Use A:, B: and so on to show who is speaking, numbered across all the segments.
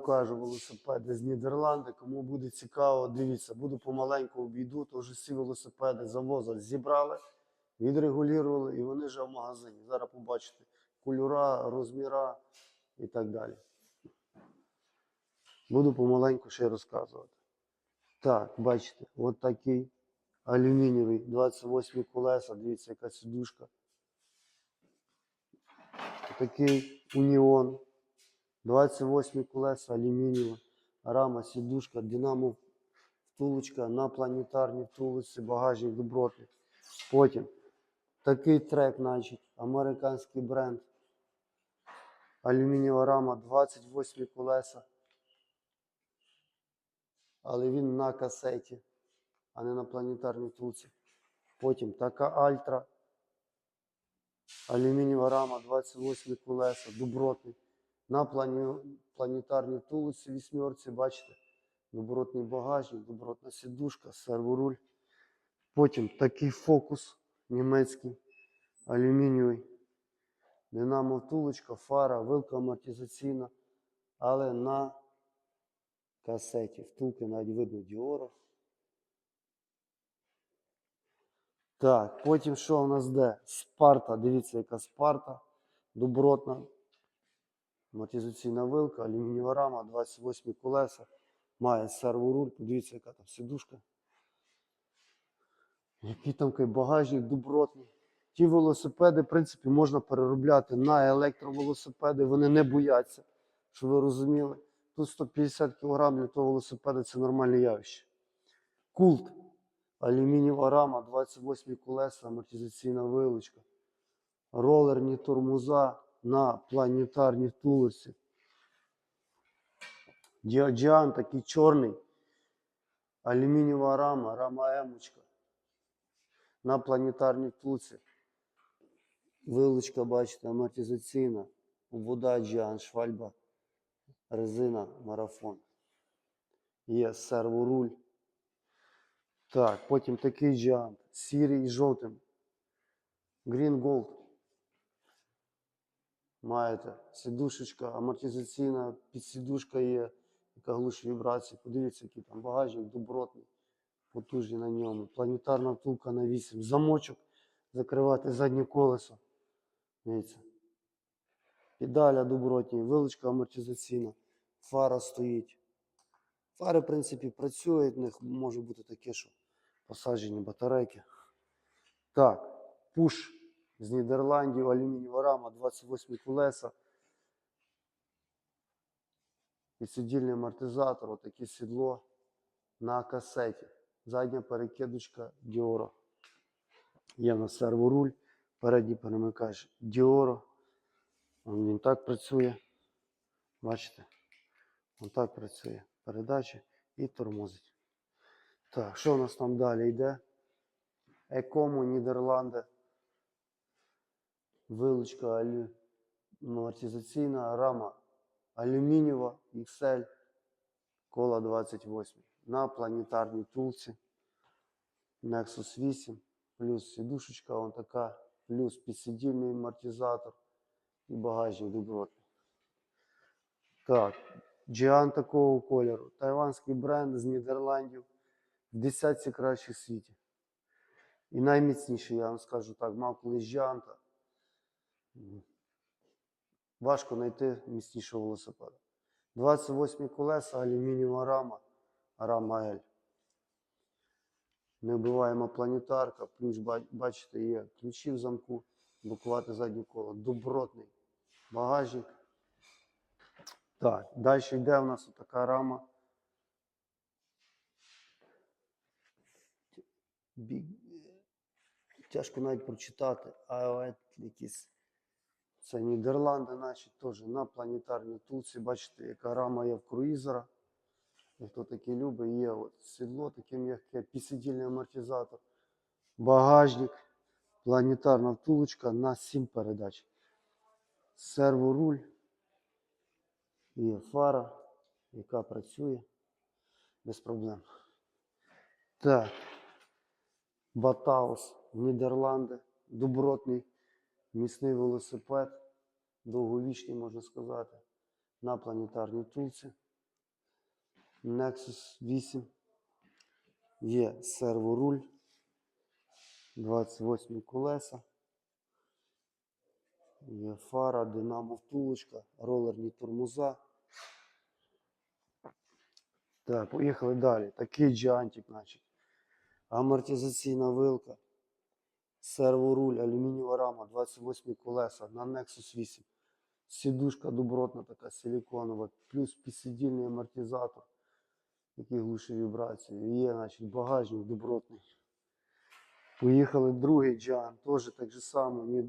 A: Кажу, велосипеди з Нідерланди. Кому буде цікаво, дивіться, буду помаленьку обійду, то вже всі велосипеди завозять, зібрали, відрегулювали і вони вже в магазині. Зараз побачите кольора, розміра і так далі. Буду помаленьку ще розказувати. Так, бачите, от такий алюмінієвий 28 колеса, дивіться, яка сідушка. Такий уніон. 28 колеса, алюмінієва, рама, сідушка, динамо, втулочка на планетарній втулочці, багажник добротний. Потім такий трек, значить, американський бренд. Алюмінієва рама, 28 колеса. Але він на касеті, а не на планетарній втулці. Потім така Альтра. Алюмінієва рама, 28 колеса, добротний. На плані, планетарній втулці вісьмерці, бачите, добротний багажник, добротна сідушка, серворуль. Потім такий фокус німецький, алюмінієвий. Динамо втулочка, фара, вилка амортизаційна, але на касеті. Втулки навіть видно діоро. Так, потім що у нас де? Спарта. Дивіться, яка спарта. Добротна. Амортизаційна вилка, алюмінієва рама, 28 колеса. Має серворуль. Подивіться, яка там сідушка. Який там багажник добротний. Ті велосипеди, в принципі, можна переробляти на електровелосипеди. Вони не бояться, щоб ви розуміли. Тут 150 кг для того велосипеда це нормальне явище. Култ. Алюмінієва рама, 28 колеса, амортизаційна вилочка. Ролерні тормоза на планетарній втулці. Діоджан такий чорний. Алюмінієва рама, рама емочка. На планетарній втулці. Вилочка, бачите, амортизаційна. Вода Джіан, швальба, резина, марафон. Є серворуль. Так, потім такий джант. Сірий і жовтим. Green Gold. Маєте сідушечка, амортизаційна, підсідушка є, яка глушить вібрації. Подивіться, який там багажник добротний, потужний на ньому. Планетарна втулка на 8. Замочок закривати заднє колесо. Дивіться. Педаля добротні, вилочка амортизаційна, фара стоїть. Фари, в принципі, працюють, в них може бути таке, що посаджені батарейки. Так, пуш з Нідерландів, алюмінієва рама, 28 колеса. Підсидільний амортизатор, отаке сідло на касеті. Задня перекидочка Діоро. Є на серворуль, передній перемикач Діоро. Він так працює. Бачите? Він так працює. Передачі і тормозить. Так, що у нас там далі йде? Екому Нідерланди. Вилучка алю... амортизаційна рама алюмінієва XL кола 28 на планетарній тулці Nexus 8 плюс сідушечка вон така, плюс підсидільний амортизатор і багажник добротний. Так, Джіан такого кольору. Тайванський бренд з Нідерландів в десятці кращих світі. І найміцніший, я вам скажу так, мав колись Джіанта. Важко знайти міцнішого велосипеда. 28 колеса, алюмінієва рама, рама L. Невбиваєма планетарка, плюс, бачите, є ключі в замку, блокувати заднє коло. Добротний багажник. Так, далі йде у нас така рама. Тяжко навіть прочитати, а якісь. Це Нідерланди наші теж на планетарній тулці. Бачите, яка рама є в круїзера. Хто такі любить, є от сідло таке м'яке, підсидільний амортизатор, багажник, планетарна втулочка на 7 передач. Серворуль. Є фара, яка працює без проблем. Так. Батаус, Нідерланди, добротний, міцний велосипед, довговічний, можна сказати, на планетарній тулці. Nexus 8. Є серворуль. 28 колеса. Є фара, динамо втулочка, ролерні тормоза. Так, поїхали далі. Такий джантик, значить. Амортизаційна вилка. Серворуль, алюмінієва рама, 28 колеса на Nexus 8. Сідушка добротна така, силіконова, плюс підсидільний амортизатор, який глушить вібрації. Є, значить, багажник добротний. Поїхали другий джан, теж так же само.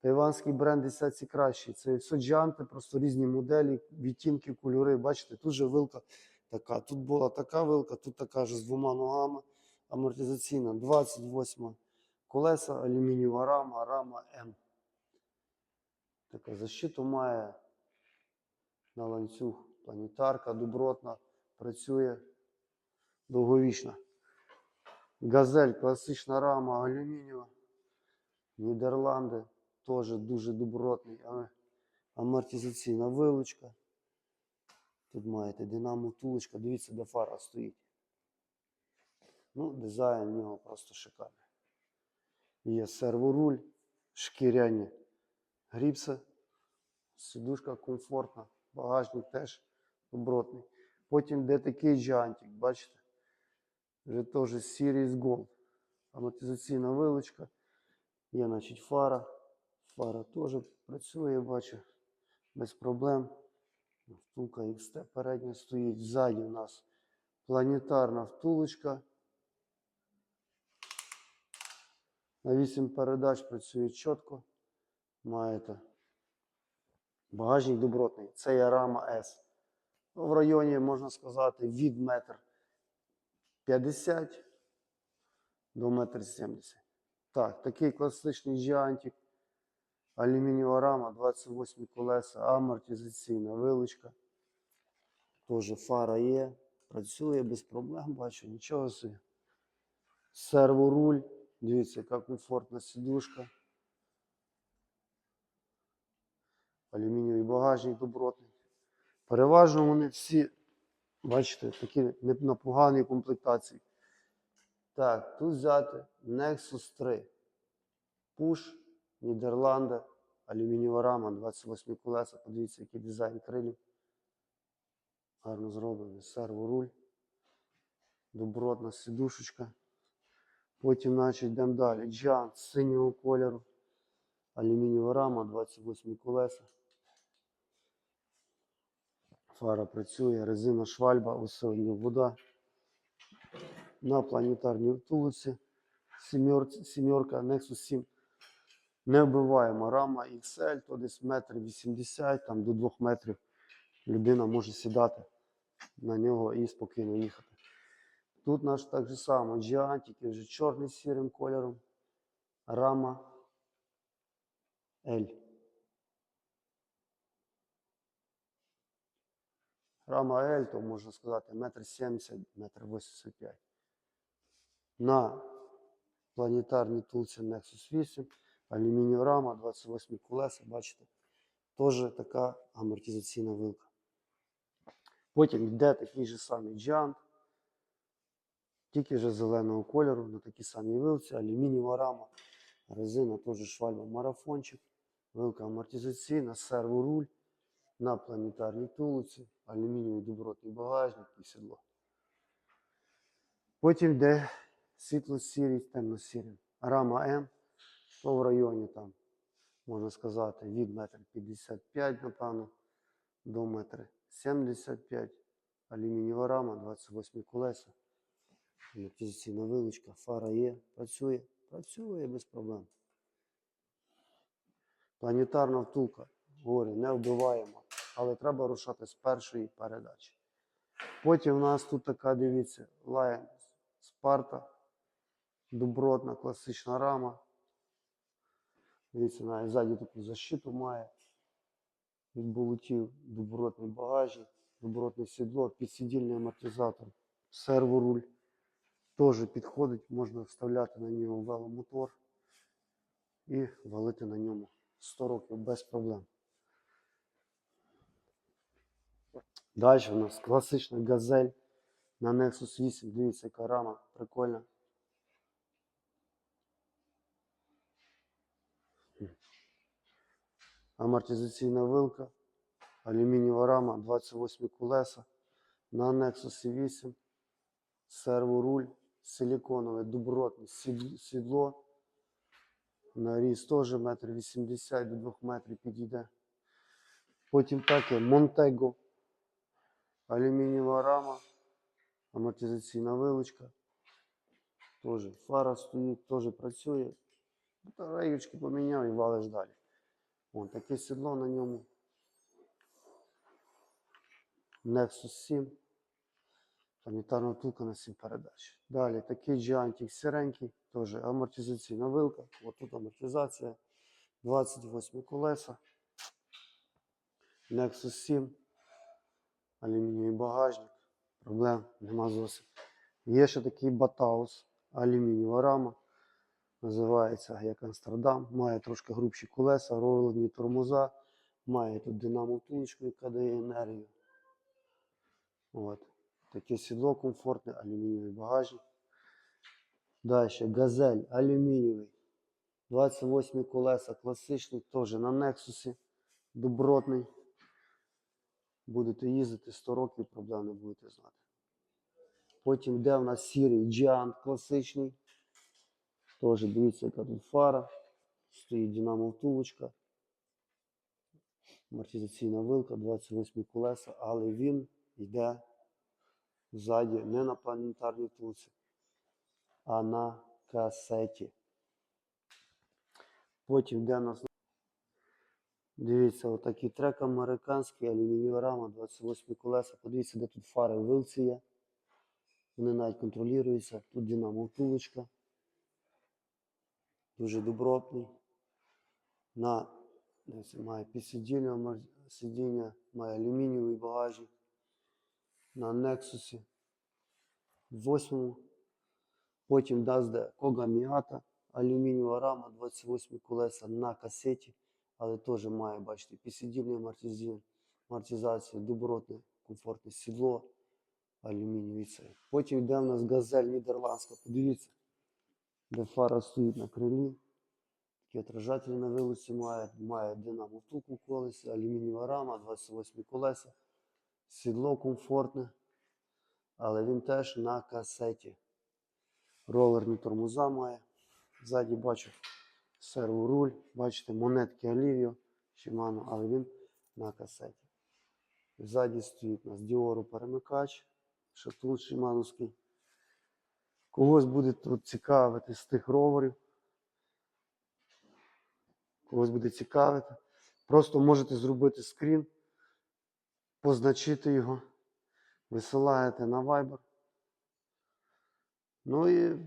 A: Тайванський бренд десятці кращий. Це все джанти, просто різні моделі, відтінки, кольори. Бачите, тут же вилка така. Тут була така вилка, тут така ж з двома ногами. Амортизаційна 28 колеса, алюмінієва рама, рама М. Така защиту має на ланцюг. Планетарка добротна, працює довговічна. Газель, класична рама, алюмінієва. Нідерланди теж дуже добротний. Амортизаційна вилучка. Тут маєте динамо втулочка. Дивіться, де фара стоїть. Ну, дизайн в нього просто шикарний. Є серворуль, шкіряні гріпси, сидушка комфортна, багажник теж добротний. Потім де такий джантик, бачите? Вже теж Series Gold. Амортизаційна вилочка. Є, значить, фара. Фара теж працює, бачу, без проблем. Втулка XT передня стоїть. Ззаді у нас планетарна втулочка. На 8 передач працює чітко. Маєте багажник добротний. Це є рама. Ну, В районі, можна сказати, від метр 50 до метр 70. Так, такий класичний джантик. Алюмінієва рама, 28 колеса, амортизаційна вилучка. Теж фара є. Працює без проблем, бачу, нічого собі. Серворуль. Дивіться, яка комфортна сидушка. Алюмінієвий багажник добротний. Переважно вони всі, бачите, такі не на комплектації. Так, тут взяти Nexus 3. Пуш, Нідерланди, алюмінієва рама, 28 колеса. Подивіться, який дизайн крилів. Гарно зроблений. Серворуль. Добротна сидушечка. Потім, значить, йдемо далі. Джан синього кольору. Алюмінієва рама, 28 колеса. Фара працює, резина швальба, усилення вода. На планетарній втулиці. Сімерка Nexus 7. Невбиваєма рама XL, то десь метр 80, там до 2 метрів людина може сідати на нього і спокійно їхати. Тут наш так же само Giant, вже чорний з сірим кольором. Рама L. Рама L, то можна сказати, метр 70, метр 85. На планетарній тулці Nexus 8, алюмінієва рама, 28 колеса, бачите, теж така амортизаційна вилка. Потім йде такий же самий Giant, тільки вже зеленого кольору, на такій самій вилці, алюмінієва рама, резина теж швальба марафончик, вилка амортизаційна, серворуль на планетарній тулиці, алюмінієвий добротний багажник і сідло. Потім йде світло-сірий, темно-сірий. Рама М, то в районі там, можна сказати, від метр 55, напевно, до метр 75. Алюмінієва рама, 28 колеса. Амортизаційна вилучка, фара є, працює, працює без проблем. Планетарна втулка, говорю, не вбиваємо, але треба рушати з першої передачі. Потім у нас тут така, дивіться, Lion Sparta, добротна класична рама. Дивіться, навіть ззаді таку защиту має. Від болотів добротний багажник, добротне сідло, підсидільний амортизатор, серворуль. Теж підходить, можна вставляти на нього веломотор і валити на ньому 100 років без проблем. Далі у нас класична газель на Nexus 8. Дивіться, яка рама прикольна. Амортизаційна вилка, алюмінієва рама, 28 колеса на Nexus 8, серворуль, силіконове, добротне сід- сідло. Наріз теж метр 80 до 2 метрів підійде. Потім таке Montego, алюмінієва рама, амортизаційна вилочка. Теж фара стоїть, теж працює. Батареєчки поміняв і валиш далі. Вон таке сідло на ньому. Nexus 7. Планетарна втулка на 7 передач. Далі такий Giantix сіренький, теж амортизаційна вилка. Ось тут амортизація. 28 колеса. Nexus 7. Алюмінієвий багажник. Проблем нема зовсім. Є ще такий Батаус, алюмінієва рама. Називається як Амстердам. Має трошки грубші колеса, ролені тормоза. Має тут динамо втулочку, яка дає енергію. От. Таке сідло комфортне, алюмінієвий багажник. Далі газель алюмінієвий. 28 колеса, класичний, теж на Нексусі. Добротний. Будете їздити 100 років, проблем не будете знати. Потім йде в нас сірий Giant класичний. Теж дивіться, яка тут фара. Стоїть динамо втулочка. Амортизаційна вилка, 28 колеса, але він йде ззаді не на планетарній втулці, а на касеті. Потім йде нас. Дивіться, отакий трек американський, алюмінієва рама, 28 колеса. Подивіться, де тут фари вилці є. Вони навіть контролюються. Тут динамо втулочка. Дуже добротний. На дивіться, має підсидіння, сидіння, має алюмінієвий багажник. На Нексусі. Восьмому. Потім Дазде Кога Міата, алюмінієва рама, 28 колеса на касеті, але теж має, бачите, амортизин, амортизацію, добротне, комфортне сідло, алюмінієвий цей. Потім йде в нас газель нідерландська. Подивіться, де фара стоїть на крилі. Такі отражателі на вилиці має, має динамо втулку в колесі, алюмінієва рама, 28 колеса, сідло комфортне, але він теж на касеті. Ролерні тормоза має. Ззаді бачу серворуль, бачите, монетки Олівіо, Shimano, але він на касеті. Ззаді стоїть у нас Діору перемикач, шатун шимановський. Когось буде тут цікавити з тих роверів. Когось буде цікавити. Просто можете зробити скрін, позначити його, висилаєте на Viber. Ну і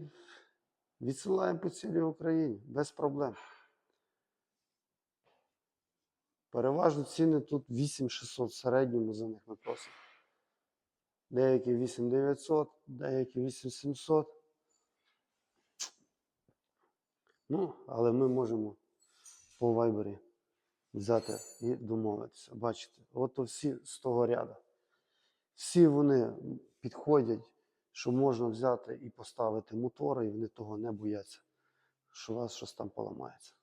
A: відсилаємо по цілій Україні без проблем. Переважно ціни тут 8600 в середньому за них ми просимо. Деякі 8900, деякі 8700. Ну, але ми можемо по вайбері взяти і домовитися. Бачите, от всі з того ряду. Всі вони підходять, що можна взяти і поставити мотори, і вони того не бояться, що у вас щось там поламається.